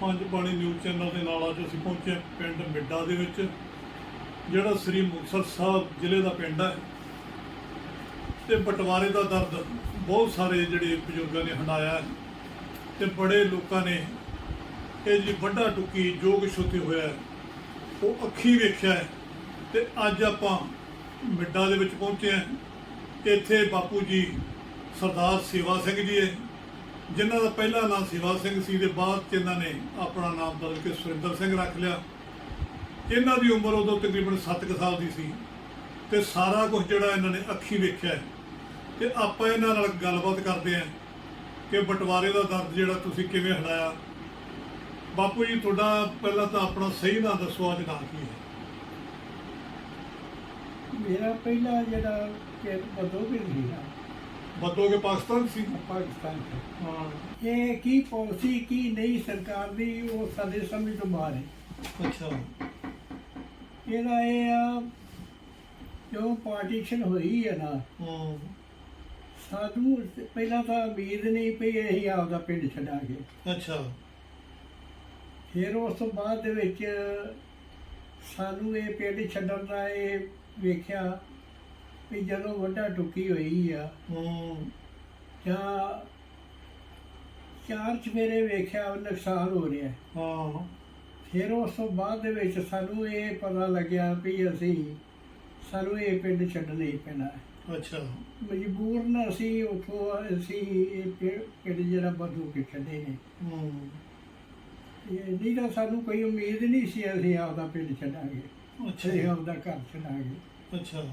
ਪੰਜ ਪਾਣੀ news channel ਦੇ ਨਾਲ ਅੱਜ ਅਸੀਂ ਪਹੁੰਚੇ ਪਿੰਡ ਮਿੱਡਾ ਦੇ ਵਿੱਚ, ਜਿਹੜਾ ਸ੍ਰੀ ਮੁਕਤਸਰ ਸਾਹਿਬ ਜ਼ਿਲ੍ਹੇ ਦਾ ਪਿੰਡ ਹੈ। ਤੇ ਬਟਵਾਰੇ ਦਾ ਦਰਦ ਬਹੁਤ ਸਾਰੇ ਜਿਹੜੇ ਬਜ਼ੁਰਗਾਂ ਨੇ ਹੰਡਾਇਆ ਹੈ ਤੇ ਬੜੇ ਲੋਕਾਂ ਨੇ ਇਹ ਜੀ ਵੱਡਾ ਟੁੱਕੀ ਜੋ ਕੁਛ ਉੱਥੇ ਹੋਇਆ ਉਹ ਅੱਖੀ ਵੇਖਿਆ ਹੈ ਤੇ ਅੱਜ ਆਪਾਂ ਮਿੱਡਾ ਦੇ ਵਿੱਚ ਪਹੁੰਚੇ ਹਾਂ। ਇੱਥੇ ਬਾਪੂ ਜੀ ਸਰਦਾਰ ਸੇਵਾ ਸਿੰਘ ਜੀ ਹੈ। ਜਿਨ੍ਹਾਂ ਦਾ ਪਹਿਲਾ ਨਾਮ ਸੇਵਾ ਸਿੰਘ ਸੀ ਦੇ ਬਾਅਦ 'ਚ ਇਹਨਾਂ ਨੇ ਆਪਣਾ ਨਾਮ ਬਦਲ ਕੇ ਸੁਰਿੰਦਰ ਸਿੰਘ ਰੱਖ ਲਿਆ। ਇਹਨਾਂ ਦੀ ਉਮਰ ਉਦੋਂ ਤਕਰੀਬਨ 7 ਸਾਲ ਦੀ ਸੀ ਤੇ ਸਾਰਾ ਕੁਝ ਜਿਹੜਾ ਇਹਨਾਂ ਨੇ ਅੱਖੀ ਵੇਖਿਆ ਹੈ। ਤੇ ਆਪਾਂ ਇਹਨਾਂ ਨਾਲ ਗੱਲਬਾਤ ਕਰਦੇ ਹਾਂ ਕਿ ਬਟਵਾਰੇ ਦਾ ਦਰਦ ਜਿਹੜਾ ਤੁਸੀਂ ਕਿਵੇਂ ਹਟਾਇਆ। ਬਾਪੂ ਜੀ, ਤੁਹਾਡਾ ਪਹਿਲਾਂ ਤਾਂ ਆਪਣਾ ਸਹੀ ਨਾਂ ਦੱਸੋ, ਅੱਜ ਨਾਂ ਕੀ ਹੈ? ਮੇਰਾ ਪਹਿਲਾ ਜਿਹੜਾ ਕਿ ਬਦੋਬੀ ਸੀਗਾ। ਬਦੋਗੇ ਪਾਕਿਸਤਾਨ ਸੀ? ਪਾਕਿਸਤਾਨ ਹਾਂ। ਇਹ ਕੀ ਪਾਲਿਸੀ ਕੀ ਨਹੀਂ ਸਰਕਾਰ ਦੀ ਉਹ ਸਾਡੇ ਸਮਝ ਤੋਂ ਬਾਹਰ ਹੈ। ਅੱਛਾ। ਇਹਦਾ ਇਹ ਆ ਜੋ ਪਾਰਟੀਸ਼ਨ ਹੋਈ ਹੈ ਨਾ ਹੂੰ। ਸਾਨੂੰ ਪਹਿਲਾਂ ਤਾਂ ਉਮੀਦ ਨਹੀਂ ਪਈ ਅਸੀਂ ਆਪਦਾ ਪਿੰਡ ਛੱਡਾਂਗੇ। ਅੱਛਾ। ਫਿਰ ਉਸ ਤੋਂ ਬਾਅਦ ਦੇ ਵਿੱਚ ਸਾਨੂੰ ਇਹ ਪਿੰਡ ਛੱਡਣ ਦਾ ਇਹ ਵੇਖਿਆ ਵੀ ਜਦੋਂ ਵੱਡਾ ਟੁੱਕੀ ਹੋਈ ਆ ਹੂੰ। ਜਾਂ ਚਾਰ ਚਵੇਰੇ ਵੇਖਿਆ ਨੁਕਸਾਨ ਹੋ ਰਿਹਾ। ਹੈ। ਫਿਰ ਉਸ ਤੋਂ ਬਾਅਦ ਦੇ ਵਿੱਚ ਸਾਨੂੰ ਇਹ ਪਤਾ ਲੱਗਿਆ ਵੀ ਅਸੀਂ ਸਾਨੂੰ ਇਹ ਪਿੰਡ ਛੱਡਣਾ ਹੀ ਪੈਣਾ ਹੈ। ਅੱਛਾ। ਮਜਬੂਰਨ ਅਸੀਂ ਉੱਥੋਂ ਅਸੀਂ ਇਹ ਪਿੰ- ਪਿੰਡ ਜਿਹੜਾ ਬਦੂ ਕੇ ਛੱਡੇ ਨੇ। ਹੂੰ। ਇਹ ਨਹੀਂ ਤਾਂ ਸਾਨੂੰ ਕੋਈ ਉਮੀਦ ਨਹੀਂ ਸੀ ਅਸੀਂ ਆਪਦਾ ਪਿੰਡ ਛੱਡਾਂਗੇ। ਅਸੀਂ ਅੱਛਾ ਆਪਦਾ ਘਰ ਛੱਡਾਂਗੇ। ਅੱਛਾ।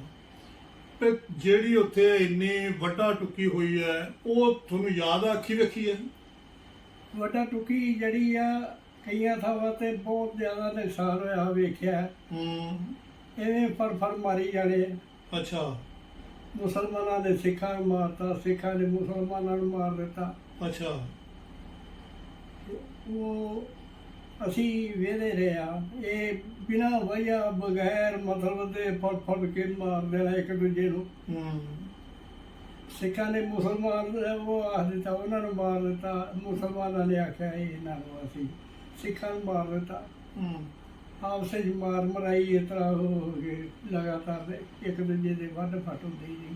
ਤੇ ਜਿਹੜੀ ਉੱਥੇ ਇੰਨੀ ਵੱਡਾ ਟੁੱਕੀ ਹੋਈ ਹੈ ਉਹ ਤੁਹਾਨੂੰ ਯਾਦ ਆ ਅੱਖੀ ਵੇਖੀ ਹੈ? ਵੱਡਾ ਟੁਕੀ ਜਿਹੜੀ ਆ ਕਈਆਂ ਥਾਵਾਂ ਤੇ ਬਹੁਤ ਜ਼ਿਆਦਾ ਨੁਕਸਾਨ ਹੋਇਆ ਵੇਖਿਆ। ਹੂੰ। ਐਵੇਂ ਫਰ ਫਰ ਮਾਰੀ ਜਾਣੇ। ਅੱਛਾ। ਮੁਸਲਮਾਨਾਂ ਨੇ ਸਿੱਖਾਂ ਨੂੰ ਮਾਰਤਾ ਸਿੱਖਾਂ ਨੇ ਮੁਸਲਮਾਨਾਂ ਨੂੰ ਮਾਰ ਦਿੱਤਾ। ਅੱਛਾ। ਉਹ ਅਸੀਂ ਵੇਦੇ ਰਿਹਾ ਇਹ ਬਿਨਾ ਵਜ੍ਹਾ ਬਗੈਰ ਮਤਲਬ ਦੇ ਫੜ ਫੜ ਕੇ ਮਾਰ ਦੇਣਾ ਇੱਕ ਦੂਜੇ ਨੂੰ। ਸਿੱਖਾਂ ਨੇ ਮੁਸਲਮਾਨ ਉਹ ਆਖ ਦਿੱਤਾ ਉਹਨਾਂ ਨੂੰ ਮਾਰ ਦਿੱਤਾ। ਮੁਸਲਮਾਨਾਂ ਨੇ ਆਖਿਆ ਇਹ ਇਹਨਾਂ ਨੂੰ ਅਸੀਂ ਸਿੱਖਾਂ ਨੂੰ ਮਾਰ ਦਿੱਤਾ। ਹੂੰ। ਆਪਸ ਵਿੱਚ ਮਾਰ ਮਰਾਈ ਇਸ ਤਰ੍ਹਾਂ ਹੋ ਗਏ ਲਗਾਤਾਰ ਇੱਕ ਦੂਜੇ ਦੇ ਵੱਢ ਫੱਟ ਹੁੰਦੀ ਜੀ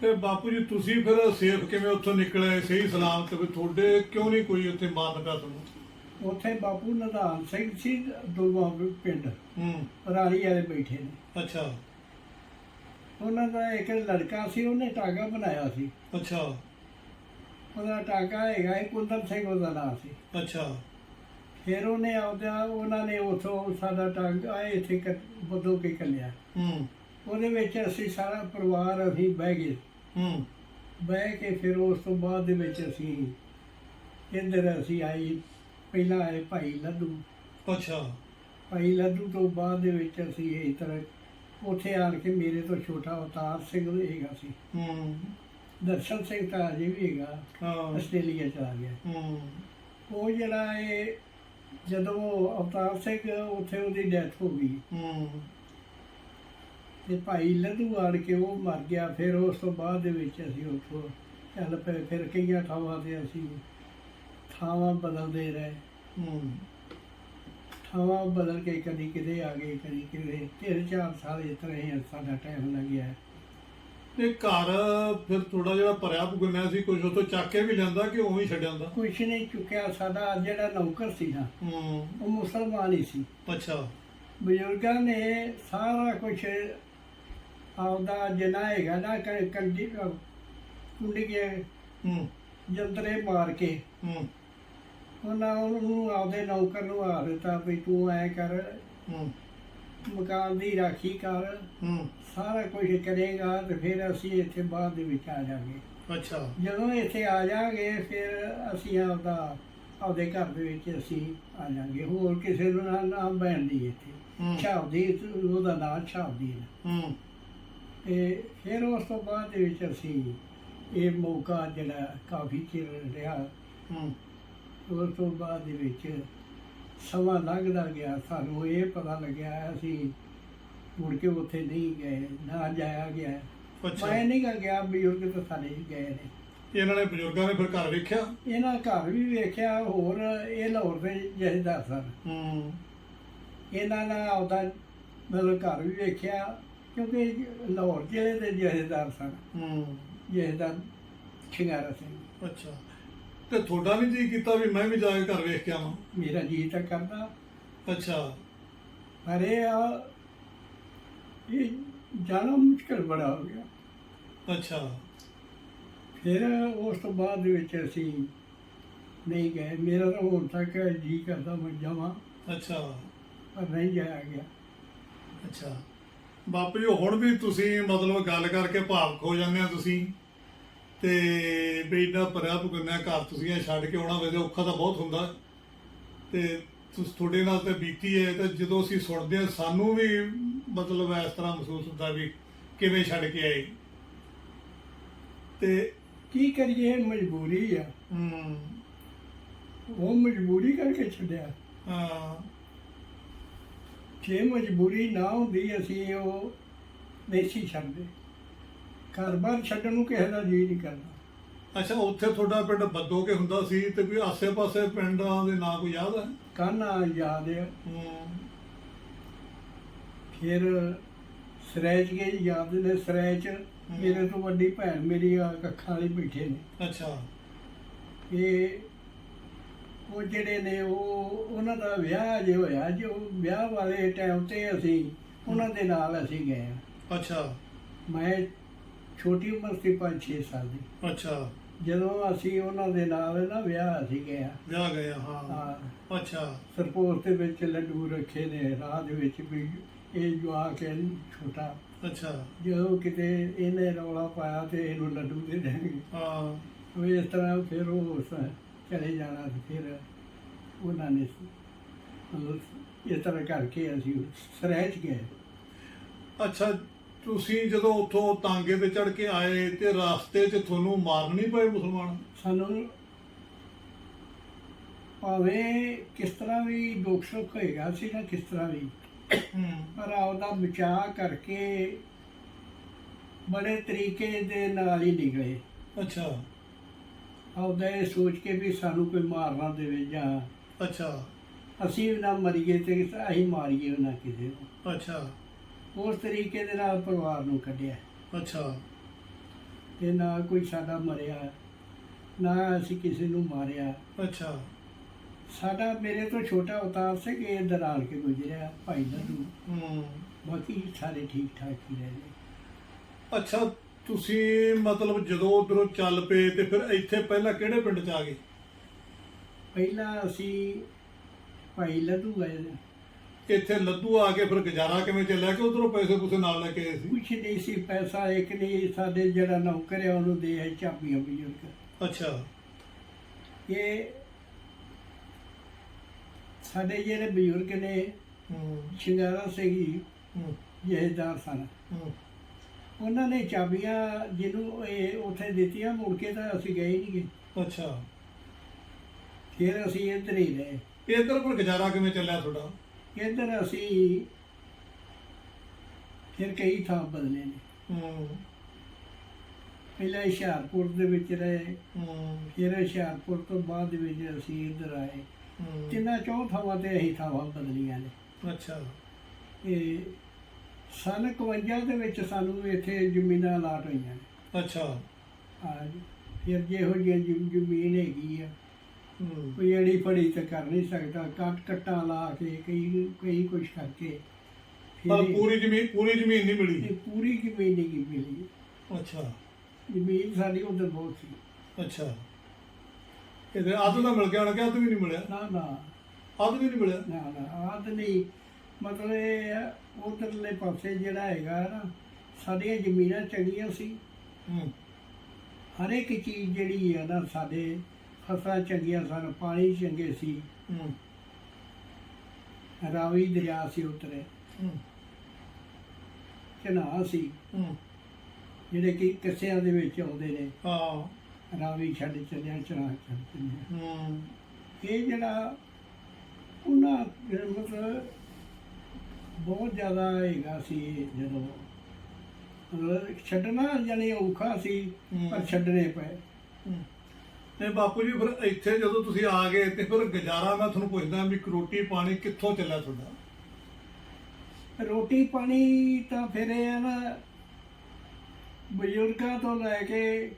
ਤੇ ਬਾਪੂ ਜੀ ਤੁਸੀਂ ਫਿਰ ਸੇਫ ਕਿਵੇਂ ਉੱਥੋਂ ਨਿਕਲੇ? ਸਹੀ ਸਲਾਮਤ ਵੀ ਤੁਹਾਡੇ ਕਿਉਂ ਨਹੀਂ ਕੋਈ ਉੱਥੇ ਮਾਰਨ ਪਿਆ ਤੁਹਾਨੂੰ? ਉੱਥੇ ਬਾਪੂ ਨਦਾਨ ਸਿੰਘ ਸੀ ਦੁਲਵਾ ਪਿੰਡ। ਹੂੰ। ਰਾਣੀ ਵਾਲੇ ਬੈਠੇ ਨੇ। ਅੱਛਾ। ਉਹਨਾਂ ਦਾ ਇੱਕ ਲੜਕਾ ਸੀ ਉਹਨੇ ਟਾਗਾ ਬਣਾਇਆ ਸੀ। ਅੱਛਾ। ਉਹਦਾ ਟਾਗਾ ਹੈਗਾ ਇਹ ਕੁੰਦਨ ਸਿੰਘ ਉਹਦਾ ਨਾਮ ਸੀ। ਅੱਛਾ। ਫਿਰ ਉਹਨੇ ਆਪਦਾ ਉਹਨਾਂ ਨੇ ਉਥੋਂ ਸਾਡਾ ਟਾਗਾ ਇੱਥੇ ਕ- ਬਦੋ ਕੇ ਕੱਲਿਆ ਹੂੰ। ਉਹਦੇ ਵਿੱਚ ਅਸੀਂ ਸਾਰਾ ਪਰਿਵਾਰ ਅਸੀਂ ਬਹਿ ਗਏ। ਹੂੰ। ਬਹਿ ਕੇ ਫਿਰ ਉਸ ਤੋਂ ਬਾਅਦ ਦੇ ਵਿੱਚ ਅਸੀਂ ਇੱਧਰ ਅਸੀਂ ਆਈ ਪਹਿਲਾਂ ਆਏ ਭਾਈ ਲੱਡੂ। ਅੱਛਾ। ਭਾਈ ਲੱਡੂ ਤੋਂ ਬਾਅਦ ਦੇ ਵਿੱਚ ਅਸੀਂ ਇਸ ਤਰ੍ਹਾਂ ਉੱਥੇ ਆਣ ਕੇ ਮੇਰੇ ਤੋਂ ਛੋਟਾ ਅਵਤਾਰ ਸਿੰਘ ਹੈਗਾ ਸੀ। ਹੂੰ। ਦਰਸ਼ਨ ਸਿੰਘ ਤਾਂ ਅਜੇ ਵੀ ਹੈਗਾ। ਹਾਂ। ਆਸਟ੍ਰੇਲੀਆ ਚਲਾ ਗਿਆ। ਹੂੰ। ਉਹ ਜਿਹੜਾ ਇਹ ਜਦੋਂ ਅਵਤਾਰ ਸਿੰਘ ਉੱਥੇ ਉਹਦੀ ਡੈਥ ਹੋ ਗਈ। ਹੂੰ। ਤੇ ਭਾਈ ਲੱਡੂ ਆੜ ਕੇ ਉਹ ਮਰ ਗਿਆ। ਫਿਰ ਉਸ ਤੋਂ ਬਾਅਦ ਦੇ ਵਿੱਚ ਅਸੀਂ ਉੱਥੋਂ ਚੱਲ ਪਏ। ਫਿਰ ਕਈਆਂ ਥਾਵਾਂ ਤੇ ਅਸੀਂ ਥਾਵਾਂ ਬਦਲਦੇ ਰਹੇ। ਹੂੰ। ਥਾਵਾਂ ਬਦਲ ਕੇ ਕਦੀ ਕਿਤੇ ਆ ਗਏ ਕਦੀ ਕਿਤੇ। ਤਿੰਨ ਚਾਰ ਸਾਲ ਇਸ ਤਰ੍ਹਾਂ ਹੀ ਸਾਡਾ ਟਾਈਮ ਲੱਗਿਆ ਤੇ ਘਰ ਫਿਰ ਥੋੜਾ ਜਿਹੜਾ ਭਰਿਆ ਭੁਗਣਿਆ ਸੀ ਕੁਝ ਉਤੋਂ ਚੱਕ ਕੇ ਵੀ ਜਾਂਦਾ ਕਿ ਉਵੇਂ ਹੀ ਛੱਡ ਜਾਂਦਾ ਕੁਛ ਨਹੀਂ ਚੁੱਕਿਆ ਸਾਡਾ ਜਿਹੜਾ ਨੌਕਰ ਸੀ ਨਾ ਹੂੰ। ਉਹ ਮੁਸਲਮਾਨ ਹੀ ਸੀ। ਅੱਛਾ। ਬਜ਼ੁਰਗਾਂ ਨੇ ਸਾਰਾ ਕੁਝ ਆਪਦਾ ਜਿੰਨਾ ਹੈਗਾ ਨਾ ਕੰਡੀ ਕੁੰਡੀ ਕੇ ਹੂੰ। ਜੰਤਰੇ ਮਾਰ ਕੇ ਹੂੰ। ਉਹਨਾਂ ਉਹਨੂੰ ਆਪਦੇ ਨੌਕਰ ਨੂੰ ਆ ਦਿੱਤਾ ਵੀ ਤੂੰ ਐ ਕਰ ਹੂੰ। ਮਕਾਨ ਦੀ ਰਾਖੀ ਕਰ ਹੂੰ। ਸਾਰਾ ਕੁਝ ਕਰੇਗਾ ਤੇ ਫਿਰ ਅਸੀਂ ਇੱਥੇ ਬਾਅਦ ਦੇ ਵਿੱਚ ਆ ਜਾਾਂਗੇ ਅੱਛਾ। ਜਦੋਂ ਇੱਥੇ ਆ ਜਾਾਂਗੇ ਫਿਰ ਅਸੀਂ ਆਪਦਾ ਆਪਦੇ ਘਰ ਦੇ ਵਿੱਚ ਅਸੀਂ ਆ ਜਾਾਂਗੇ ਹੋਰ ਕਿਸੇ ਨੂੰ ਨਾ ਨਾਮ ਬੈਣਦੀ ਇੱਥੇ। ਹੂੰ। ਛਾਵਦੀ ਉਹਦਾ ਨਾਮ ਛਾਵਦੀ ਹੈ ਹੂੰ। ਤੇ ਫਿਰ ਉਸ ਤੋਂ ਬਾਅਦ ਦੇ ਵਿੱਚ ਅਸੀਂ ਇਹ ਮੌਕਾ ਜਿਹੜਾ ਕਾਫੀ ਚਿਰ ਰਿਹਾ। ਹੂੰ। ਉਸ ਤੋਂ ਬਾਅਦ ਦੇ ਵਿੱਚ ਸਮਾਂ ਲੰਘਦਾ ਗਿਆ। ਸਾਨੂੰ ਇਹ ਪਤਾ ਲੱਗਿਆ ਅਸੀਂ ਮੁੜ ਕੇ ਉੱਥੇ ਨਹੀਂ ਗਏ ਨਾ ਜਾਇਆ ਗਿਆ। ਅੱਛਾ। ਮੈਂ ਨਹੀਂ ਗਾ ਗਿਆ ਬਜ਼ੁਰਗ ਤਾਂ ਸਾਡੇ ਹੀ ਗਏ ਨੇ। ਇਹਨਾਂ ਨੇ ਬਜ਼ੁਰਗਾਂ ਨੇ ਫਿਰ ਘਰ ਵੇਖਿਆ? ਇਹਨਾਂ ਘਰ ਵੀ ਵੇਖਿਆ ਹੋਰ ਇਹ ਲਾਹੌਰ ਦੇ ਜਹੇਦਾਰ ਸਨ। ਹੂੰ। ਇਹਨਾਂ ਨੇ ਆਪਦਾ ਮਤਲਬ ਘਰ ਵੀ ਵੇਖਿਆ ਕਿਉਂਕਿ ਲਾਹੌਰ ਜ਼ਿਲ੍ਹੇ ਦੇ ਜਹੇਦਾਰ ਸਨ। ਹੂੰ। ਜਹੇਦਾਰ ਸ਼ਿੰਗਾਰਾ ਸਿੰਘ। ਅੱਛਾ। ਤੇ ਤੁਹਾਡਾ ਵੀ ਜੀ ਕੀਤਾ ਵੀ ਮੈਂ ਵੀ ਜਾ ਕੇ ਘਰ ਵੇਖ ਕੇ ਆਵਾਂ। ਮੇਰਾ ਜੀ ਤਾਂ ਕਰਦਾ। ਅੱਛਾ। ਪਰ ਇਹ ਆ ਇਹ ਜਾਣਾ ਮੁਸ਼ਕਲ ਬੜਾ ਹੋ ਗਿਆ। ਅੱਛਾ। ਫਿਰ ਉਸ ਤੋਂ ਬਾਅਦ ਦੇ ਵਿੱਚ ਅਸੀਂ ਨਹੀਂ ਗਏ। ਮੇਰਾ ਤਾਂ ਹੁਣ ਤੱਕ ਜੀ ਕਰਦਾ ਮੈਂ ਜਾਵਾਂ। ਅੱਛਾ। ਪਰ ਨਹੀਂ ਜਾਇਆ ਗਿਆ। ਅੱਛਾ। ਬਾਪੂ ਜੀ ਹੁਣ ਵੀ ਤੁਸੀਂ ਮਤਲਬ ਗੱਲ ਕਰਕੇ ਭਾਵਕ ਹੋ ਜਾਂਦੇ ਆ ਤੁਸੀਂ? ਤੇ ਵੀ ਇੰਨਾ ਭਰਿਆ ਭੁਗੰਨਾ ਘਰ ਤੁਸੀਂ ਇਹ ਛੱਡ ਕੇ ਆਉਣਾ ਵੈਸੇ ਔਖਾ ਤਾਂ ਬਹੁਤ ਹੁੰਦਾ। ਤੇ ਤੁਸ ਤੁਹਾਡੇ ਨਾਲ ਤੇ ਬੀਤੀ ਹੈ ਤੇ ਜਦੋਂ ਅਸੀਂ ਸੁਣਦੇ ਆ ਸਾਨੂੰ ਵੀ ਮਤਲਬ ਇਸ ਤਰ੍ਹਾਂ ਮਹਿਸੂਸ ਹੁੰਦਾ ਵੀ ਕਿਵੇਂ ਛੱਡ ਕੇ ਆਏ। ਤੇ ਕੀ ਕਰੀਏ ਮਜਬੂਰੀ ਆ। ਹਮ, ਉਹ ਮਜਬੂਰੀ ਕਰਕੇ ਛੱਡਿਆ। ਹਾਂ। ਜੇ ਮਜਬੂਰੀ ਨਾ ਹੁੰਦੀ ਅਸੀਂ ਉਹ ਨਹੀਂ ਸੀ ਛੱਡਦੇ। ਘਰ-ਬਾਰ ਛੱਡਣ ਨੂੰ ਕਿਸੇ ਦਾ ਜੀ ਨਹੀਂ ਕਰਦਾ। ਅੱਛਾ ਉੱਥੇ ਤੁਹਾਡਾ ਪਿੰਡ ਬੱਦੋ ਕੇ ਹੁੰਦਾ ਸੀ ਤੇ ਕੋਈ ਆਸੇ-ਪਾਸੇ ਪਿੰਡਾਂ ਦੇ ਨਾਂ ਕੋਈ ਯਾਦ ਹੈ? ਕਾਨਾ ਯਾਦ ਹੈ। ਫਿਰ ਸਰੈਚ ਕੇ ਯਾਦ ਨੇ ਸਰੈਚ। ਮੇਰੇ ਤੋਂ ਵੱਡੀ ਭੈਣ ਮੇਰੀ ਆ ਅੱਖਾਂ ਵਾਲੀ ਬੈਠੇ ਨੇ। ਅੱਛਾ। ਇਹ ਉਹ ਜਿਹੜੇ ਨੇ ਉਹ ਉਹਨਾਂ ਦਾ ਵਿਆਹ ਜੇ ਹੋਇਆ ਜੋ ਵਿਆਹ ਵਾਲੇ ਟਾਈਮ ਤੇ ਅਸੀਂ ਉਹਨਾਂ ਦੇ ਨਾਲ ਅਸੀਂ ਗਏ ਹਾਂ। ਅੱਛਾ। ਮੈਂ ਛੋਟੀ ਉਮਰ ਸੀ 5-6 ਸਾਲ ਦੀ। ਅੱਛਾ। ਜਦੋਂ ਅਸੀਂ ਉਹਨਾਂ ਦੇ ਨਾਲ ਨਾ ਵਿਆਹ ਗਏ ਹਾਂ। ਵਿਆਹ ਗਏ ਹਾਂ। ਹਾਂ। ਅੱਛਾ। ਸਰਪੋਜ਼ ਦੇ ਵਿੱਚ ਲੱਡੂ ਰੱਖੇ ਨੇ ਰਾਹ ਦੇ ਵਿੱਚ ਵੀ ਇਹ ਜਵਾਕ ਹੈ ਛੋਟਾ। ਅੱਛਾ। ਜਦੋਂ ਕਿਤੇ ਇਹਨੇ ਰੌਲਾ ਪਾਇਆ ਤੇ ਇਹਨੂੰ ਲੱਡੂ ਦੇ ਦੇਣਗੇ। ਹਾਂ। ਉਹ ਇਸ ਤਰ੍ਹਾਂ ਫਿਰ ਉਹ ਉਸ ਚਲੇ ਜਾਣਾ ਤੇ ਫਿਰ ਉਹਨਾਂ ਨੇ ਮਤਲਬ ਇਸ ਤਰ੍ਹਾਂ ਕਰਕੇ ਅਸੀਂ ਸਰਹਿਜ ਗਏ। ਅੱਛਾ। ਤੁਸੀਂ ਜਦੋਂ ਉੱਥੋਂ ਤਾਂਗੇ ਤੇ ਚੜ ਕੇ ਆਏ ਤੇ ਰਸਤੇ 'ਚ ਤੁਹਾਨੂੰ ਮਾਰਨ ਨਹੀਂ ਪਏ ਮੁਸਲਮਾਨ? ਸਾਨੂੰ ਭਾਵੇਂ ਕਿਸ ਤਰ੍ਹਾਂ ਵੀ ਦੁੱਖ ਸੁੱਖ ਹੋਏਗਾ ਸੀ ਨਾ ਕਿਸ ਤਰ੍ਹਾਂ ਵੀ। ਪਰ ਆਪਦਾ ਬਚਾਅ ਕਰਕੇ ਬੜੇ ਤਰੀਕੇ ਦੇ ਨਾਲ ਹੀ ਨਿਕਲੇ। ਅੱਛਾ। ਆਪਦਾ ਇਹ ਸੋਚ ਕੇ ਵੀ ਸਾਨੂੰ ਕੋਈ ਮਾਰ ਨਾ ਦੇਵੇ ਜਾਂ ਅੱਛਾ। ਅਸੀਂ ਵੀ ਨਾ ਮਰੀਏ ਤੇ ਅਸੀਂ ਮਾਰੀਏ ਨਾ ਕਿਸੇ ਨੂੰ। ਅੱਛਾ। ਉਸ ਤਰੀਕੇ ਦੇ ਨਾਲ ਪਰਿਵਾਰ ਨੂੰ ਕੱਢਿਆ। ਅੱਛਾ। ਤੇ ਨਾ ਕੋਈ ਸਾਡਾ ਮਰਿਆ ਨਾ ਅਸੀਂ ਕਿਸੇ ਨੂੰ ਮਾਰਿਆ। ਅੱਛਾ। ਸਾਡਾ ਮੇਰੇ ਤੋਂ ਛੋਟਾ ਅਵਤਾਰ ਸੀ ਕਿ ਇਹ ਦਰਾਲ ਕੇ ਗੁਜ਼ਰਿਆ ਭਾਈ ਲੱਡੂ ਹੂੰ। ਬਾਕੀ ਸਾਰੇ ਠੀਕ ਠਾਕ ਹੀ ਰਹੇ ਅੱਛਾ ਤੁਸੀਂ ਮਤਲਬ ਜਦੋਂ ਉਧਰੋਂ ਚੱਲ ਪਏ ਤੇ ਫਿਰ ਇੱਥੇ ਪਹਿਲਾਂ ਕਿਹੜੇ ਪਿੰਡ 'ਚ ਆ ਗਏ? ਪਹਿਲਾਂ ਅਸੀਂ ਭਾਈ ਲੱਡੂ ਗਏ ਨੇ। ਇੱਥੇ ਲੱਦੂ ਆ ਕੇ ਫਿਰ ਗੁਜ਼ਾਰਾ ਕਿਵੇਂ ਚੱਲਿਆ ਕਿ ਉਧਰੋਂ ਪੈਸੇ ਪੂਸੇ ਨਾਲ ਲੈ ਕੇ ਆਏ ਸੀ? ਕੁਛ ਨਹੀਂ ਸੀ ਪੈਸਾ ਇੱਕ ਨਹੀਂ ਸਾਡੇ ਜਿਹੜਾ ਨੌਕਰ ਹੈ ਉਹਨੂੰ ਦੇ ਆਏ ਚਾਬੀਆਂ ਬਜ਼ੁਰਗ। ਅੱਛਾ। ਇਹ ਸਾਡੇ ਜਿਹੜੇ ਬਜ਼ੁਰਗ ਨੇ ਹੂੰ। ਸ਼ਿੰਗਾਰਾ ਸਿੰਘ ਹੂੰ। ਜਹੇਦਾਰ ਸਨ। ਹੂੰ। ਉਹਨਾਂ ਨੇ ਚਾਬੀਆਂ ਜਿਹਨੂੰ ਇਹ ਉੱਥੇ ਦਿੱਤੀਆਂ ਮੁੜ ਕੇ ਤਾਂ ਅਸੀਂ ਗਏ ਨਹੀਂ ਗਏ ਅੱਛਾ। ਫਿਰ ਅਸੀਂ ਇੱਧਰ ਹੀ ਰਹੇ। ਇੱਧਰ ਫਿਰ ਗੁਜ਼ਾਰਾ ਕਿਵੇਂ ਚੱਲਿਆ ਤੁਹਾਡਾ? ਇੱਧਰ ਅਸੀਂ ਫਿਰ ਕਈ ਥਾਂ ਬਦਲੇ ਨੇ। ਹੂੰ। ਪਹਿਲਾਂ ਹੁਸ਼ਿਆਰਪੁਰ ਦੇ ਵਿੱਚ ਰਹੇ ਹੂੰ। ਫਿਰ ਹੁਸ਼ਿਆਰਪੁਰ ਤੋਂ ਬਾਅਦ ਦੇ ਵਿੱਚ ਅਸੀਂ ਇੱਧਰ ਆਏ। ਹੂੰ। ਤਿੰਨਾਂ ਚੌਂ ਥਾਵਾਂ ਤੇ ਅਸੀਂ ਥਾਵਾਂ ਬਦਲੀਆਂ ਨੇ। ਅੱਛਾ। ਇਹ ਸਨ 51 ਦੇ ਵਿੱਚ ਸਾਨੂੰ ਇੱਥੇ ਜ਼ਮੀਨਾਂ ਅਲਾਟ ਹੋਈਆਂ ਨੇ। ਅੱਛਾ। ਆ ਫਿਰ ਜਿਹੋ ਜਿਹੀ ਜ਼ਮ- ਜ਼ਮੀਨ ਹੈਗੀ ਆ। ਹੂੰ ਕੋਈ ਅੜੀ ਫੜੀ ਤਾਂ ਕਰ ਨਹੀਂ ਸਕਦਾ ਕੱਟ ਕੱਟਾਂ ਲਾ ਕੇ ਕਈ ਕਈ ਕੁਛ ਕਰਕੇ ਪਰ ਪੂਰੀ ਜ਼ਮੀਨ ਪੂਰੀ ਜ਼ਮੀਨ ਨਹੀਂ ਮਿਲੀ। ਇਹ ਪੂਰੀ ਜ਼ਮੀਨ ਨਹੀਂ ਮਿਲੀ। ਅੱਛਾ। ਜ਼ਮੀਨ ਸਾਡੀ ਉਧਰ ਬਹੁਤ ਸੀ। ਅੱਛਾ। ਇਹਦੇ ਅੱਧ ਦਾ ਮਿਲ ਗਿਆ ਹੋਣਾ ਕਿ ਅੱਧ ਵੀ ਨਹੀਂ ਮਿਲਿਆ। ਨਾ ਨਾ। ਅੱਧ ਵੀ ਨਹੀਂ ਮਿਲਿਆ? ਨਾ ਨਾ ਆਦ ਨਹੀਂ। ਮਤਲਬ ਉਧਰਲੇ ਪਾਸੇ ਜਿਹੜਾ ਹੈਗਾ ਨਾ ਸਾਡੀਆਂ ਜ਼ਮੀਨਾਂ ਚੰਗੀਆਂ ਸੀ। ਹੂੰ। ਹਰ ਇੱਕ ਚੀਜ਼ ਜਿਹੜੀ ਹੈ ਨਾ ਸਾਡੇ ਫਸਲਾਂ ਚੰਗੀਆਂ ਸਨ ਪਾਣੀ ਚੰਗੇ ਸੀ। ਹੂੰ। ਰਾਵੀ ਦਰਿਆ ਸੀ ਉਤਰੇ। ਹੂੰ। ਘਨਾ ਸੀ। ਹੂੰ। ਜਿਹੜੇ ਕਿ ਕਿੱਸਿਆਂ ਦੇ ਵਿੱਚ ਆਉਂਦੇ ਨੇ। ਹਾਂ। ਰਾਵੀ ਛੱਡ ਚੱਲਿਆ ਚੜਾ ਛੱਡ ਚੱਲਿਆ। ਹੂੰ। ਇਹ ਜਿਹੜਾ ਉਹਨਾਂ ਮਤਲਬ ਬਹੁਤ ਜ਼ਿਆਦਾ ਹੈਗਾ ਸੀ ਜਦੋਂ। ਛੱਡਣਾ ਜਾਨੀ ਔਖਾ ਸੀ। ਪਰ ਛੱਡਣੇ ਪਏ। ਤੇ ਬਾਪੂ ਜੀ ਫਿਰ ਇੱਥੇ ਜਦੋਂ ਤੁਸੀਂ ਆ ਗਏ ਤੇ ਫਿਰ ਗੁਜ਼ਾਰਾ ਮੈਂ ਤੁਹਾਨੂੰ ਪੁੱਛਦਾ ਵੀ ਰੋਟੀ ਪਾਣੀ ਕਿੱਥੋਂ ਚੱਲਿਆ ਤੁਹਾਡਾ? ਰੋਟੀ ਪਾਣੀ ਤਾਂ ਫਿਰ ਇਹ ਆ ਨਾ ਬਜ਼ੁਰਗਾਂ ਤੋਂ ਲੈ ਕੇ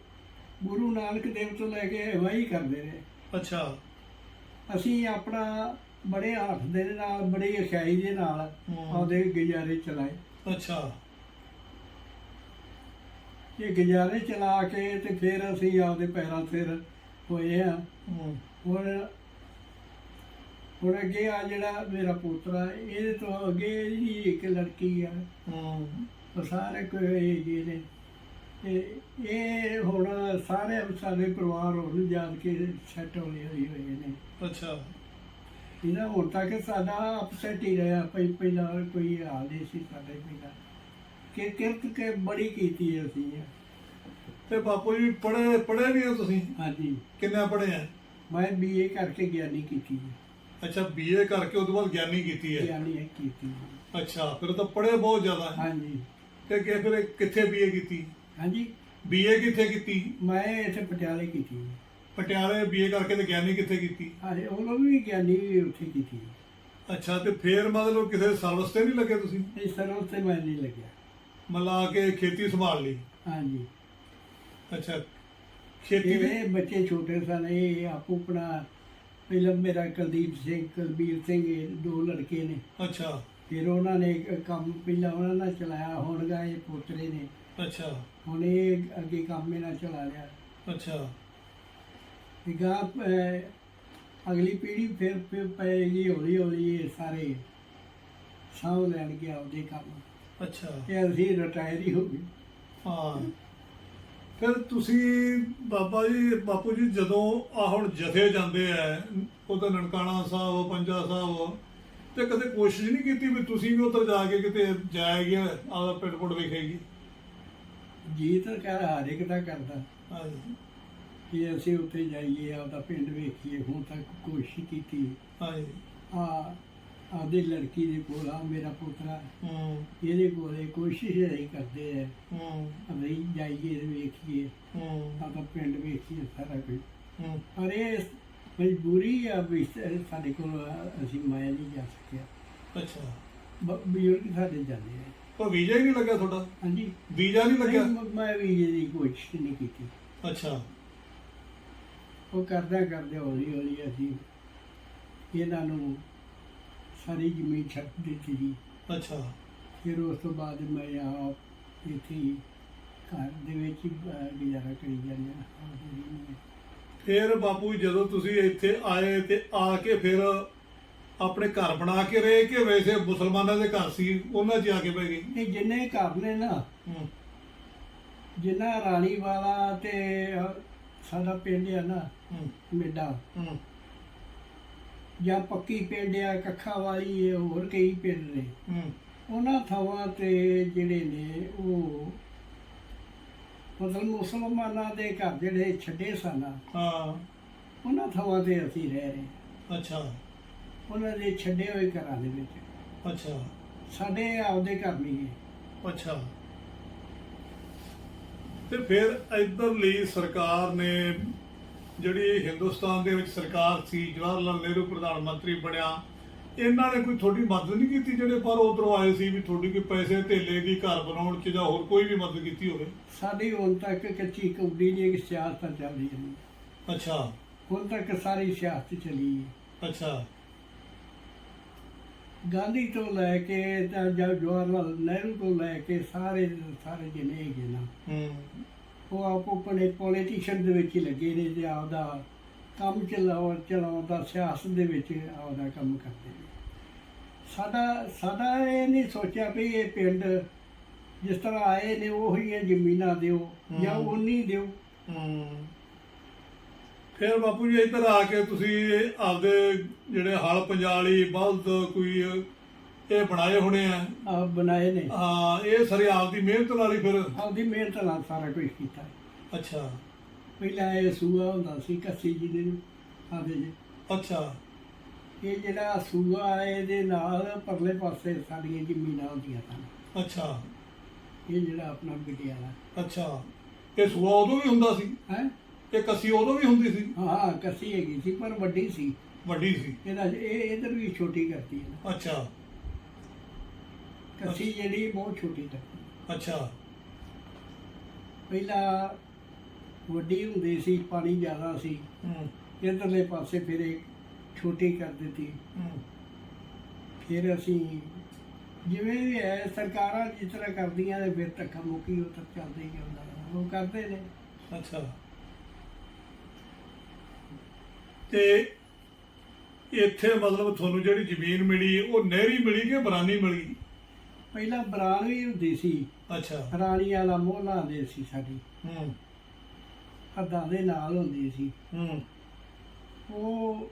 ਗੁਰੂ ਨਾਨਕ ਦੇਵ ਤੋਂ ਲੈ ਕੇ ਵਾਹੀ ਕਰਦੇ ਨੇ। ਅੱਛਾ। ਅਸੀਂ ਆਪਣਾ ਬੜੇ ਹੱਥ ਦੇ ਨਾਲ ਬੜੀ ਅਖਾਈ ਦੇ ਨਾਲ ਹਮ। ਆਪਦੇ ਗੁਜ਼ਾਰੇ ਚਲਾਏ। ਅੱਛਾ। ਇਹ ਗੁਜ਼ਾਰੇ ਚਲਾ ਕੇ ਤੇ ਫਿਰ ਅਸੀਂ ਆਪਦੇ ਪੈਰਾਂ ਸਿਰ ਹੋਏ ਆ। ਹੂੰ। ਹੁਣ ਹੁਣ ਅੱਗੇ ਆ ਜਿਹੜਾ ਮੇਰਾ ਪੋਤਰਾ ਇਹਦੇ ਤੋਂ ਅੱਗੇ ਜੀ ਇੱਕ ਲੜਕੀ ਆ। ਹੂੰ। ਉਹ ਸਾਰੇ ਕੋਈ ਹੈਗੇ ਨੇ। ਤੇ ਇਹ ਹੁਣ ਸਾਰੇ ਸਾਡੇ ਪਰਿਵਾਰ ਹੁਣ ਜਾਣ ਕੇ ਸੈੱਟ ਹੋਏ ਹੋਏ ਹੋਏ ਨੇ। ਅੱਛਾ। ਇਹਦਾ ਹੁਣ ਤੱਕ ਸਾਡਾ ਅਪਸੈਟ ਹੀ ਰਿਹਾ ਪਹਿ ਪਹਿਲਾਂ ਕੋਈ ਹਾਲ ਨਹੀਂ ਸੀ ਸਾਡੇ ਪਹਿਲਾਂ ਕਿ ਕਿਰਤ ਕੇ ਬੜੀ ਕੀਤੀ ਹੈ ਅਸੀਂ ਤੇ ਬਾਪੂ ਜੀ ਪੜ੍ਹੇ ਪੜ੍ਹੇ ਵੀ ਹੋ ਤੁਸੀਂ? ਹਾਂਜੀ। ਕਿੰਨਾ ਪੜ੍ਹੇ ਆ? ਮੈਂ ਬੀਏ ਕਰਕੇ ਗਿਆਨੀ ਕੀਤੀ ਹੈ। ਅੱਛਾ ਬੀਏ ਕਰਕੇ ਉਸ ਤੋਂ ਬਾਅਦ ਗਿਆਨੀ ਕੀਤੀ ਹੈ? ਗਿਆਨੀ ਹੈ ਕੀਤੀ। ਅੱਛਾ ਫਿਰ ਤਾਂ ਪੜ੍ਹੇ ਬਹੁਤ ਜ਼ਿਆਦਾ। ਹੈ ਹਾਂਜੀ। ਤੇ ਕਿ ਫਿਰ ਕਿੱਥੇ ਬੀਏ ਕੀਤੀ? ਹਾਂਜੀ। ਬੀਏ ਕਿੱਥੇ ਕੀਤੀ? ਮੈਂ ਇੱਥੇ ਪਟਿਆਲੇ ਕੀਤੀ ਹੈ। ਪਟਿਆਲੇ ਬੀਏ ਕਰਕੇ ਤੇ ਗਿਆਨੀ ਕਿੱਥੇ ਕੀਤੀ? ਹਾਂਜੀ ਉਹ ਵੀ ਗਿਆਨੀ ਵੀ ਉੱਥੇ ਕੀਤੀ ਹੈ। ਅੱਛਾ ਤੇ ਫੇਰ ਮਤਲਬ ਕਿਸੇ ਸਰਵਿਸ ਤੇ ਨਹੀਂ ਲੱਗੇ ਤੁਸੀਂ? ਇਸ ਤਰ੍ਹਾਂ ਤੇ ਮੈਂ ਨਹੀਂ ਲੱਗਿਆ। ਮਤਲਬ ਆ ਕੇ ਖੇਤੀ ਸੰਭਾਲ ਲਈ। ਹਾਂਜੀ। ਅੱਛਾ ਖੇਤੀ ਦੇ ਇਹ ਬੱਚੇ ਛੋਟੇ ਸਨ ਇਹ ਆਪੋ ਆਪਣਾ ਪਹਿਲਾਂ ਮੇਰਾ ਕੁਲਦੀਪ ਸਿੰਘ ਕੁਲਬੀਰ ਸਿੰਘ ਇਹ ਦੋ ਲੜਕੇ ਨੇ। ਅੱਛਾ। ਫਿਰ ਉਹਨਾਂ ਨੇ ਇੱਕ ਕੰਮ ਪਹਿਲਾਂ ਉਹਨਾਂ ਨਾਲ ਚਲਾਇਆ ਹੁਣ ਗਾ ਇਹ ਪੋਤਰੇ ਨੇ। ਅੱਛਾ। ਹੁਣ ਇਹ ਅੱਗੇ ਕੰਮ ਇਹਨਾਂ ਚਲਾ ਲਿਆ ਅੱਛਾ। ਤੇ ਗਾ ਅਗਲੀ ਪੀੜ੍ਹੀ ਫਿਰ ਫਿਰ ਪਏਗੀ ਹੌਲੀ ਹੌਲੀ ਇਹ ਸਾਰੇ ਸਾਂਭ ਲੈਣਗੇ ਆਪਦੇ ਕੰਮ। ਅੱਛਾ। ਤੇ ਅਸੀਂ ਰਿਟਾਇਰ ਹੀ ਹੋ ਗਏ। ਹਾਂ। ਫਿਰ ਤੁਸੀਂ ਬਾਬਾ ਜੀ ਬਾਪੂ ਜੀ ਜਦੋਂ ਆ ਹੁਣ ਜਥੇ ਜਾਂਦੇ ਆ ਉਧਰ ਨਨਕਾਣਾ ਸਾਹਿਬ ਪੰਜਾ ਸਾਹਿਬ ਤੇ ਕਦੇ ਕੋਸ਼ਿਸ਼ ਨਹੀਂ ਕੀਤੀ ਵੀ ਤੁਸੀਂ ਵੀ ਉਧਰ ਜਾ ਕੇ ਕਿਤੇ ਜਾਏਗੇ ਆਪਦਾ ਪਿੰਡ ਪੁੰਡ ਵੇਖੇਗੀ ਜੀ ਤਾਂ ਕਰ ਹਰ ਇੱਕ ਦਾ ਕਰਦਾ। ਹਾਂਜੀ। ਕਿ ਅਸੀਂ ਉੱਥੇ ਜਾਈਏ ਆਪਦਾ ਪਿੰਡ ਵੇਖੀਏ ਹੁਣ ਤੱਕ ਕੋਸ਼ਿਸ਼ ਕੀਤੀ। ਹਾਂਜੀ। ਆ ਆਪਦੀ ਲੜਕੀ ਦੇ ਕੋਲ ਆ ਮੇਰਾ ਪੁੱਤਰਾ। ਹੂੰ। ਇਹਦੇ ਕੋਲੇ ਕੋਸ਼ਿਸ਼ ਰਹੀ ਕਰਦੇ ਆ ਹੂੰ। ਅਸੀਂ ਜਾਈਏ ਤੇ ਵੇਖੀਏ। ਹੂੰ। ਆਪਦਾ ਪਿੰਡ ਵੇਖੀਏ ਸਾਰਾ ਕੁਝ। ਹੂੰ। ਪਰ ਇਹ ਮਜਬੂਰੀ ਆ ਵੀ ਸਾਡੇ ਕੋਲ ਅਸੀਂ ਮਾਇਆ ਨਹੀਂ ਜਾ ਸਕਿਆ। ਅੱਛਾ। ਬਜ਼ੁਰਗ ਸਾਡੇ ਜਾਂਦੇ ਆ। ਤਾਂ ਵੀਜ਼ਾ ਹੀ ਨਹੀਂ ਲੱਗਿਆ ਤੁਹਾਡਾ? ਹਾਂਜੀ। ਵੀਜ਼ਾ ਨਹੀਂ ਲੱਗਿਆ? ਮ- ਮੈਂ ਵੀ ਇਹਦੀ ਕੋਸ਼ਿਸ਼ ਨਹੀਂ ਕੀਤੀ। ਅੱਛਾ। ਉਹ ਕਰਦਾ ਕਰਦੇ ਹੌਲੀ ਹੌਲੀ ਅਸੀਂ ਇਹਨਾਂ ਨੂੰ ਸਾਰੀ ਜ਼ਮੀਨ ਛੱਡ ਦਿੱਤੀ ਜੀ ਅੱਛਾ। ਫਿਰ ਉਸ ਤੋਂ ਬਾਅਦ ਮੈਂ ਆਪ ਇੱਥੇ ਹੀ ਘਰ ਦੇ ਵਿੱਚ ਹੀ ਅਹ, ਗੁਜ਼ਾਰਾ ਕਰੀ ਜਾਂਦੇ। ਹਾਂ। ਫਿਰ ਬਾਪੂ ਜੀ, ਜਦੋਂ ਤੁਸੀਂ ਇੱਥੇ ਆਏ ਤੇ ਆ ਕੇ ਫਿਰ ਆਪਣੇ ਘਰ ਬਣਾ ਕੇ ਰਹੇ ਕਿ ਵੈਸੇ ਮੁਸਲਮਾਨਾਂ ਦੇ ਘਰ ਸੀ ਉਹਨਾਂ 'ਚ ਆ ਕੇ ਬਹਿ ਗਏ? ਇਹ ਜਿੰਨੇ ਘਰ ਨੇ ਨਾ ਹੂੰ। ਜਿੰਨਾ ਰਾਣੀ ਵਾਲਾ ਤੇ ਅਹ, ਸਾਡਾ ਪਿੰਡ ਆ ਨਾ ਹੂੰ। ਮੇਡਾ ਹੂੰ। ਜਾਂ ਪੱਕੀ ਪਿੰਡ ਆ ਕੱਖਾ ਵਾਲੀ ਹੈ ਹੋਰ ਕਈ ਪਿੰਡ ਨੇ। ਹੂੰ। ਉਹਨਾਂ ਥਾਵਾਂ ਤੇ ਜਿਹੜੇ ਨੇ ਉਹ ਮਤਲਬ ਮੁਸਲਮਾਨਾਂ ਦੇ ਘਰ ਜਿਹੜੇ ਛੱਡੇ ਸਨ ਹਾਂ। ਉਹਨਾਂ ਥਾਵਾਂ ਤੇ ਅਸੀਂ ਰਹਿ ਰਹੇ ਅੱਛਾ। ਉਹਨਾਂ ਦੇ ਛੱਡੇ ਹੋਏ ਘਰਾਂ ਦੇ ਵਿੱਚ। ਅੱਛਾ। ਸਾਡੇ ਆਪਦੇ ਘਰ ਨਹੀਂ ਹੈ। ਅੱਛਾ। ਤੇ ਫਿਰ ਇਧਰਲੀ ਸਰਕਾਰ ਨੇ ਜਿਹੜੀ ਹਿੰਦੁਸਤਾਨ ਦੇ ਵਿੱਚ ਸਰਕਾਰ ਸੀ ਜਵਾਹਰ ਲਾਲ ਨਹਿਰੂ ਪ੍ਰਧਾਨ ਮੰਤਰੀ ਬਣਿਆ ਇਹਨਾਂ ਨੇ ਕੋਈ ਤੁਹਾਡੀ ਮਦਦ ਨਹੀਂ ਕੀਤੀ ਜਿਹੜੇ ਪਰ ਉਧਰੋਂ ਆਏ ਸੀ ਵੀ ਤੁਹਾਡੀ ਕੋਈ ਪੈਸੇ ਧੇਲੇ ਦੀ ਘਰ ਬਣਾਉਣ ਚ ਜਾਂ ਹੋਰ ਕੋਈ ਵੀ ਮਦਦ ਕੀਤੀ ਹੋਵੇ? ਸਾਡੀ ਹੁਣ ਤੱਕ ਕੱਚੀ ਕੌਡੀ ਦੀ ਇੱਕ ਸਿਆਸਤ ਚੱਲਦੀ ਹੈ ਅੱਛਾ। ਹੁਣ ਤੱਕ ਸਾਰੀ ਸਿਆਸਤ ਚੱਲੀ ਹੈ। ਅੱਛਾ। ਗਾਂਧੀ ਤੋਂ ਲੈ ਕੇ ਜਵਾਹਰ ਲਾਲ ਨਹਿਰੂ ਤੋਂ ਲੈ ਕੇ ਸਾਰੇ ਸਾਰੇ ਜਿੰਨੇ ਹੈਗੇ ਨਾ ਹੂੰ। ਉਹ ਆਪ ਆਪਣੇ ਪੋਲੀਟੀਸ਼ੀਅਨ ਦੇ ਵਿੱਚ ਹੀ ਲੱਗੇ ਨੇ ਤੇ ਆਪਦਾ ਕੰਮ ਚਲਾਉਣ ਚਲਾਉਣ ਦਾ ਸਿਆਸਤ ਦੇ ਵਿੱਚ ਆਪਦਾ ਕੰਮ ਕਰਦੇ ਨੇ। ਸਾਡਾ ਸਾਡਾ ਇਹ ਨਹੀਂ ਸੋਚਿਆ ਵੀ ਇਹ ਪਿੰਡ ਜਿਸ ਤਰ੍ਹਾਂ ਆਏ ਨੇ ਉਹੀ ਇਹ ਜ਼ਮੀਨਾਂ ਦਿਓ ਜਾਂ। ਉਨੀ ਦਿਓ। ਫਿਰ ਬਾਪੂ ਜੀ ਇੱਧਰ ਆ ਕੇ ਤੁਸੀਂ ਆਪਦੇ ਜਿਹੜੇ ਹਲ ਪੰਜਾਲੀ ਬਲਦ ਕੋਈ ਇਹ ਬਣਾਏ ਹੋਣੇ ਆ। ਆਪ ਬਣਾਏ ਨੇ। ਹਾਂ ਇਹ ਸਾਰੇ ਆਪਦੀ ਮਿਹਨਤ ਨਾਲ ਹੀ ਫਿਰ ਆਪਦੀ ਮਿਹਨਤ ਨਾਲ ਸਾਰਾ ਕੁਝ ਕੀਤਾ। ਅੱਛਾ। ਪਹਿਲਾਂ ਇਹ ਸੂਆ ਹੁੰਦਾ ਸੀ ਕੱਸੀ ਜੀ ਦੇ ਆਦੇ ਜੀ। ਅੱਛਾ। ਇਹ ਜਿਹੜਾ ਸੂਆ ਹੈ ਇਹਦੇ ਨਾਲ ਪਰਲੇ ਪਾਸੇ ਸਾਡੀਆਂ ਜ਼ਮੀਨਾਂ ਹੁੰਦੀਆਂ ਸਨ। ਅੱਛਾ। ਇਹ ਜਿਹੜਾ ਆਪਣਾ ਬਿਟਿਆਲਾ। ਅੱਛਾ। ਇਹ ਸੂਆ ਉਦੋਂ ਵੀ ਹੁੰਦਾ ਸੀ? ਹੈ? ਇਹ ਕੱਸੀ ਉਦੋਂ ਵੀ ਹੁੰਦੀ ਸੀ? ਹਾਂ ਕੱਸੀ ਹੈਗੀ ਸੀ ਪਰ ਵੱਡੀ ਸੀ। ਵੱਡੀ ਸੀ। ਇਹਦਾ ਇਹ ਇਧਰ ਵੀ ਛੋਟੀ ਕਰਤੀ ਹੈ। ਅੱਛਾ। ਕੱਸੀ ਜਿਹੜੀ ਬਹੁਤ ਛੋਟੀ ਕਰਤੀ ਅੱਛਾ। ਪਹਿਲਾਂ ਵੱਡੀ ਹੁੰਦੀ ਸੀ ਪਾਣੀ ਜ਼ਿਆਦਾ ਸੀ। ਹੂੰ। ਇਧਰਲੇ ਪਾਸੇ ਫਿਰ ਇਹ ਛੋਟੀ ਕਰ ਦਿੱਤੀ। ਹੂੰ। ਫਿਰ ਅਸੀਂ ਜਿਵੇਂ ਵੀ ਹੈ ਸਰਕਾਰਾਂ ਜਿਸ ਤਰ੍ਹਾਂ ਕਰਦੀਆਂ ਨੇ ਫਿਰ ਧੱਕਾ ਮੁੱਕੀ ਉਹ ਤਾਂ ਚੱਲਦਾ ਹੀ ਹੁੰਦਾ ਉਹ ਕਰਦੇ ਨੇ। ਅੱਛਾ। ਤੇ ਇੱਥੇ ਮਤਲਬ ਤੁਹਾਨੂੰ ਜਿਹੜੀ ਜ਼ਮੀਨ ਮਿਲੀ ਉਹ ਨਹਿਰੀ ਮਿਲੀ ਕਿ ਬਰਾਨੀ ਮਿਲੀ? ਪਹਿਲਾਂ ਬਰਾਨ ਵੀ ਹੁੰਦੀ ਸੀ। ਅੱਛਾ। ਰਾਣੀ ਵਾਲਾ ਮੋਹਲਾ ਦੇ ਸੀ ਸਾਡੀ। ਹੂੰ। ਹੱਦਾਂ ਦੇ ਨਾਲ ਹੁੰਦੀ ਸੀ। ਹੂੰ। ਉਹ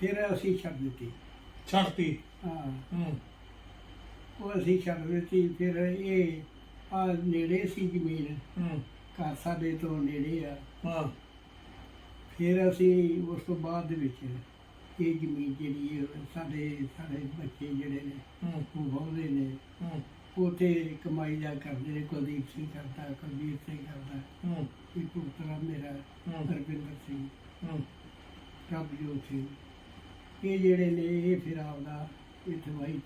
ਫਿਰ ਅਸੀਂ ਛੱਡ ਦਿੱਤੀ। ਛੱਡਤੀ ਹਾਂ। ਹੂੰ। ਉਹ ਅਸੀਂ ਛੱਡ ਦਿੱਤੀ। ਫਿਰ ਇਹ ਆ ਨੇੜੇ ਸੀ ਜ਼ਮੀਨ। ਹੂੰ। ਘਰ ਸਾਡੇ ਤੋਂ ਨੇੜੇ ਆ। ਹਾਂ। ਫਿਰ ਅਸੀਂ ਉਸ ਤੋਂ ਬਾਅਦ ਦੇ ਵਿੱਚ ਇਹ ਜ਼ਮੀਨ ਜਿਹੜੀ ਹੈ ਸਾਡੇ ਸਾਡੇ ਬੱਚੇ ਜਿਹੜੇ ਨੇ ਹੂੰ। ਉਹ ਬਹੁਦੇ ਨੇ। ਹੂੰ। ਕਮਾਈ ਦਾ ਕਰਦੇ ਨੇ ਕੁਲਦੀਪ ਸਿੰਘ ਕਰਦਾ ਕੁਲਬੀਰ ਸਿੰਘ ਕਰਦਾ। ਹੂੰ। ਇੱਕ ਪੁੱਤਰਾ ਮੇਰਾ ਹੂੰ। ਹਰਵਿੰਦਰ ਸਿੰਘ। ਹੂੰ। ਪ੍ਰਭਜੋਤ ਸਿੰਘ। ਇਹ ਜਿਹੜੇ ਨੇ ਇਹ ਫਿਰ ਆਪਦਾ ਇੱਥੇ ਵਾਈ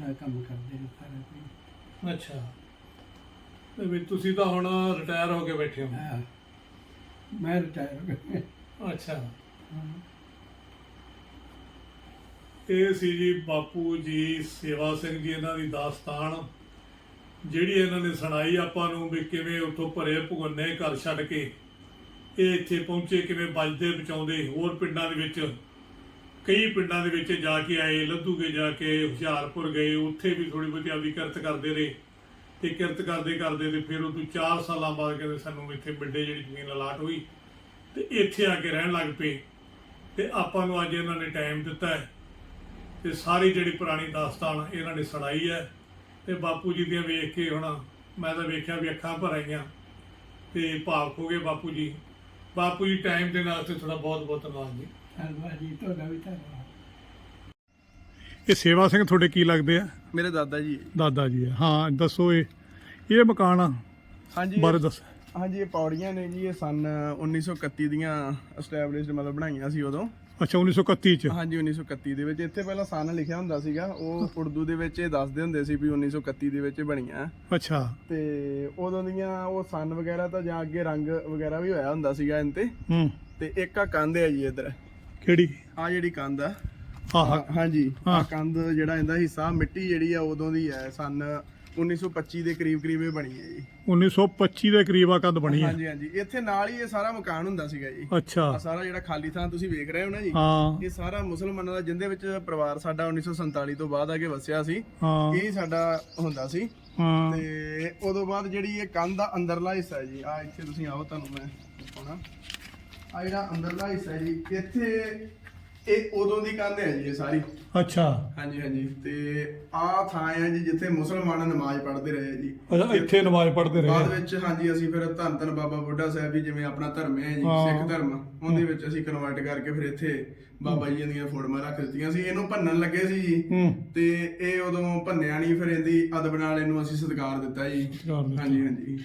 ਦਾ ਕੰਮ ਕਰਦੇ ਨੇ ਸਾਰਾ ਕੁਝ। ਅੱਛਾ। ਤੇ ਵੀ ਤੁਸੀਂ ਤਾਂ ਹੁਣ ਰਿਟਾਇਰ ਹੋ ਕੇ ਬੈਠੇ ਹੋ। ਹਾਂ। ਮੈਂ ਰਿਟਾਇਰ ਹੋ ਗਿਆ। ਅੱਛਾ। ਹਾਂ। ਇਹ ਸੀ ਜੀ ਬਾਪੂ ਜੀ, ਸੇਵਾ ਸਿੰਘ ਜੀ, ਇਹਨਾਂ ਦੀ ਦਾਸਤਾਨ, ਜਿਹੜੀ ਇਹਨਾਂ ਨੇ ਸੁਣਾਈ ਆਪਾਂ ਨੂੰ ਵੀ ਕਿਵੇਂ ਉੱਥੋਂ ਭਰੇ ਭੁਗੰਨੇ ਘਰ ਛੱਡ ਕੇ, ਇਹ ਇੱਥੇ ਪਹੁੰਚੇ, ਕਿਵੇਂ ਬਚਦੇ ਬਚਾਉਂਦੇ ਹੋਰ ਪਿੰਡਾਂ ਦੇ ਵਿੱਚ, ਕਈ ਪਿੰਡਾਂ ਦੇ ਵਿੱਚ ਜਾ ਕੇ ਆਏ ਲੱਧੂਗੇ ਜਾ ਕੇ, ਹੁਸ਼ਿਆਰਪੁਰ ਗਏ, ਉੱਥੇ ਵੀ ਥੋੜੀ ਬਹੁਤੀ ਆਪਦੀ ਕਿਰਤ ਕਰਦੇ ਰਹੇ, ਤੇ ਕਿਰਤ ਕਰਦੇ ਕਰਦੇ ਤੇ ਫਿਰ ਉਹ ਤੋਂ 4 ਸਾਲਾਂ ਬਾਅਦ ਕਹਿੰਦੇ ਸਾਨੂੰ ਇੱਥੇ ਵੱਡੇ ਜਿਹੜੀ ਜ਼ਮੀਨ ਅਲਾਟ ਹੋਈ, ਤੇ ਇੱਥੇ ਆ ਕੇ ਰਹਿਣ ਲੱਗ ਪਏ, ਤੇ ਆਪਾਂ ਨੂੰ ਅੱਜ ਇਹਨਾਂ ਨੇ ਟਾਈਮ ਦਿੱਤਾ ਹੈ। ਤੇ ਸਾਰੀ ਜਿਹੜੀ ਪੁਰਾਣੀ ਦਾਸਤਾਨ ਇਹਨਾਂ ਨੇ ਸੁਣਾਈ ਹੈ ਤੇ ਬਾਪੂ ਜੀ ਦੀਆਂ ਵੇਖ ਕੇ ਹੁਣ ਮੈਂ ਤਾਂ ਵੇਖਿਆ ਵੀ ਅੱਖਾਂ ਭਰ ਆਈਆਂ ਤੇ ਭਾਵਕ ਹੋ ਗਏ ਬਾਪੂ ਜੀ। ਬਾਪੂ ਜੀ ਟਾਈਮ ਦੇ ਨਾਲ ਤੇ ਥੋੜਾ ਬਹੁਤ ਬਹੁਤ ਧੰਨਵਾਦ ਜੀ। ਧੰਨਵਾਦ ਜੀ ਤੁਹਾਡਾ ਵੀ ਧੰਨਵਾਦ। ਇਹ ਸੇਵਾ ਸਿੰਘ ਤੁਹਾਡੇ ਕੀ ਲੱਗਦੇ ਆ? ਮੇਰੇ ਦਾਦਾ ਜੀ। ਦਾਦਾ ਜੀ ਹਾਂ ਦੱਸੋ ਇਹ ਇਹ ਮਕਾਨ ਹਾਂਜੀ ਬਾਰੇ ਦੱਸ। ਹਾਂਜੀ ਇਹ ਪੌੜੀਆਂ ਨੇ ਜੀ ਇਹ ਸਨ 1931 ਦੀਆਂ ਐਸਟੈਬਲਿਸ਼ਡ ਮਤਲਬ ਬਣਾਈਆਂ ਸੀ ਉਦੋਂ। ਅੱਛਾ 1931 ਚ? ਹਾਂਜੀ 1931 ਦੇ ਵਿੱਚ। ਇੱਥੇ ਪਹਿਲਾਂ ਸਨ ਲਿਖਿਆ ਹੁੰਦਾ ਸੀਗਾ। ਉਹ ਉਰਦੂ ਦੇ ਵਿੱਚ ਇਹ ਦੱਸਦੇ ਹੁੰਦੇ ਸੀ ਵੀ 1931 ਦੇ ਵਿੱਚ ਬਣੀਆਂ। ਅੱਛਾ। ਤੇ ਉਦੋਂ ਦੀਆਂ ਉਹ ਸਨ ਵਗੈਰਾ ਤਾਂ ਜਾਂ ਅੱਗੇ ਰੰਗ ਵਗੈਰਾ ਵੀ ਹੋਇਆ ਹੁੰਦਾ ਸੀਗਾ ਇਹਨਾਂ ਤੇ। ਹੂੰ। ਤੇ ਇੱਕ ਆ ਕੰਧ ਹੈ ਜੀ ਇੱਧਰ। ਕਿਹੜੀ? ਆ ਜਿਹੜੀ ਕੰਧ ਆ। ਆਹ। ਹਾਂਜੀ। ਆ। ਕੰਧ ਜਿਹੜਾ ਇਹਦਾ ਹਿੱਸਾ ਮਿੱਟੀ ਜਿਹੜੀ ਆ ਉਦੋਂ ਦੀ ਹੈ ਸਨ 1925 ਦੇ ਕਰੀਬ ਕਰੀਬ ਇਹ ਬਣੀ ਹੈ ਜੀ। 1925 ਦੇ ਕਰੀਬ ਆ ਕੰਧ ਬਣੀ ਹੈ। ਹਾਂਜੀ ਹਾਂਜੀ। ਇੱਥੇ ਨਾਲ ਹੀ ਇਹ ਸਾਰਾ ਮਕਾਨ ਹੁੰਦਾ ਸੀਗਾ ਜੀ। ਅੱਛਾ। ਆ ਸਾਰਾ ਜਿਹੜਾ ਖਾਲੀ ਥਾਂ ਤੁਸੀਂ ਵੇਖ ਰਹੇ ਹੋ ਨਾ ਜੀ ਹਾਂ। ਇਹ ਸਾਰਾ ਮੁਸਲਮਾਨਾਂ ਦਾ ਜਿੰਦੇ ਵਿੱਚ ਪਰਿਵਾਰ ਸਾਡਾ 1947 ਤੋਂ ਬਾਅਦ ਆ ਕੇ ਵਸਿਆ ਸੀ ਹਾਂ। ਇਹ ਸਾਡਾ ਹੁੰਦਾ ਸੀ। ਤੇ ਉਦੋਂ ਬਾਅਦ ਜਿਹੜੀ ਇਹ ਕੰਧ ਦਾ ਅੰਦਰਲਾ ਹਿੱਸਾ ਜੀ ਆ ਇੱਥੇ ਤੁਸੀਂ ਆਓ ਤੁਹਾਨੂੰ ਮੈਂ ਦਿਖਾਉਣਾ। ਆ ਜਿਹੜਾ ਅੰਦਰਲਾ ਹਿੱਸਾ ਜੀ ਇੱਥੇ ਇਹ ਉਦੋਂ ਦੀ ਕੰਧ ਹੈ ਜੀ ਇਹ ਸਾਰੀ। ਅੱਛਾ। ਹਾਂਜੀ ਹਾਂਜੀ। ਤੇ ਆ ਥਾਂ ਹੈ ਜੀ ਜਿੱਥੇ ਮੁਸਲਮਾਨ ਨਮਾਜ਼ ਪੜ੍ਹਦੇ ਰਹੇ ਜੀ। ਅੱਛਾ ਇੱਥੇ ਨਮਾਜ਼ ਪੜ੍ਹਦੇ ਬਾਅਦ ਰਹੇ ਵਿੱਚ ਹਾਂਜੀ ਅਸੀਂ ਫਿਰ ਧੰਨ ਧੰਨ ਬਾਬਾ ਬੁੱਢਾ ਸਾਹਿਬ ਜੀ ਜਿਵੇਂ ਆਪਣਾ ਧਰਮ ਹੈ ਜੀ ਹਾਂ। ਸਿੱਖ ਧਰਮ ਉਹਦੇ ਵਿੱਚ ਅਸੀਂ ਕਨਵਰਟ ਕਰਕੇ ਫਿਰ ਇੱਥੇ ਬਾਬਾ ਜੀ ਦੀਆਂ ਫੋਟੋਆਂ ਰੱਖ ਦਿੱਤੀਆਂ ਸੀ। ਇਹਨੂੰ ਭੰਨਣ ਲੱਗੇ ਸੀ ਜੀ। ਹੂੰ। ਤੇ ਇਹ ਉਦੋਂ ਭੰਨਿਆ ਨਹੀਂ ਫਿਰ ਇਹਦੀ ਅਦਬ ਨਾਲ ਇਹਨੂੰ ਅਸੀਂ ਸਤਿਕਾਰ ਦਿੱਤਾ ਜੀ। ਸਤਿਕਾਰ ਦਿੱਤਾ। ਹਾਂਜੀ ਹਾਂਜੀ।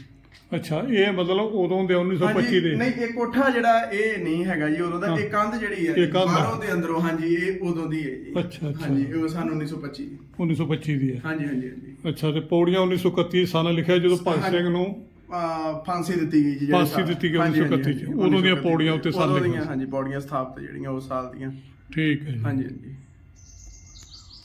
ਅੱਛਾ ਇਹ ਮਤਲਬ ਉਦੋਂ ਦੇ 1925 ਹਾਂਜੀ, ਦੇ। ਨਹੀਂ ਇਹ ਕੋਠਾ ਜਿਹੜਾ ਇਹ ਨਹੀਂ ਹੈਗਾ ਜੀ ਉਦੋਂ ਦਾ। ਇਹ ਕੰਧ ਜਿਹੜੀ ਹੈ। ਬਾਹਰੋਂ ਤੇ ਅੰਦਰੋਂ ਹਾਂਜੀ ਇਹ ਉਦੋਂ ਦੀ ਹੈ ਜੀ। ਅੱਛਾ, ਅੱਛਾ। ਹਾਂਜੀ ਇਹ ਸਾਨੂੰ 1925 1925 ਦੀ। ਹੈ। ਹਾਂਜੀ ਹਾਂਜੀ ਹਾਂਜੀ। ਅੱਛਾ ਤੇ ਪੌੜੀਆਂ 1931 ਸਨ ਲਿਖਿਆ ਜਦੋਂ ਭਗਤ ਸਿੰਘ ਨੂੰ ਫਾਂਸੀ ਦਿੱਤੀ ਗਈ ਜੀ ਜਿਹੜੇ ਫਾਂਸੀ ਸਾਲ- ਦਿੱਤੀ ਗਈ ਹਾਂਜੀ, ਹਾਂਜੀ, 1931 ਚ। ਉਦੋਂ ਦੀਆਂ 1931 ਪੌੜੀਆਂ ਉੱਤੇ ਸਾਲ ਲਿਖਿਆ। ਹਾਂਜੀ ਪੌੜੀਆਂ ਸਥਾਪਿਤ ਜਿਹੜੀਆਂ ਉਸ ਸਾਲ ਦੀਆਂ। ਠੀਕ ਹੈ ਜੀ। ਹਾਂਜੀ ਹਾਂਜੀ।